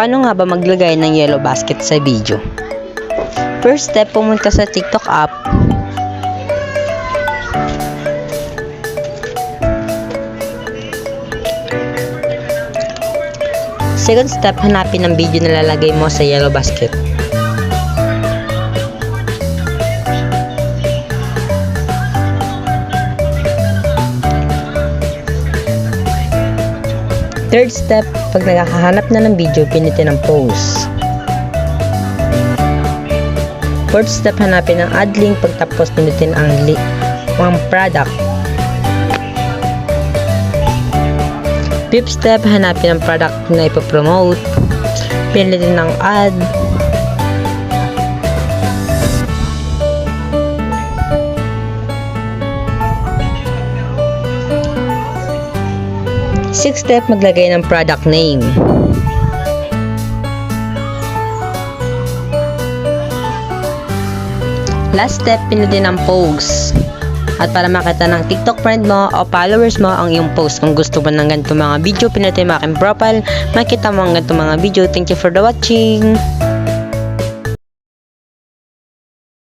Paano nga ba maglagay ng yellow basket sa video? First step, pumunta sa TikTok app. Second step, hanapin ang video na lalagay mo sa yellow basket. Third step, pag nakakahanap na ng video, pinitin ang pause. Fourth step, hanapin ang add link pagtapos pinutin ang link ang product. Fifth step, hanapin ang product na ipopromote. Pinitin ang ad. Sixth step, maglagay ng product name. Last step, pinutin ang post. At para makita ng TikTok friend mo o followers mo ang iyong post. Kung gusto mo ng ganito mga video, pinutin mo aking profile. Makita mo ang ganito mga video. Thank you for the watching.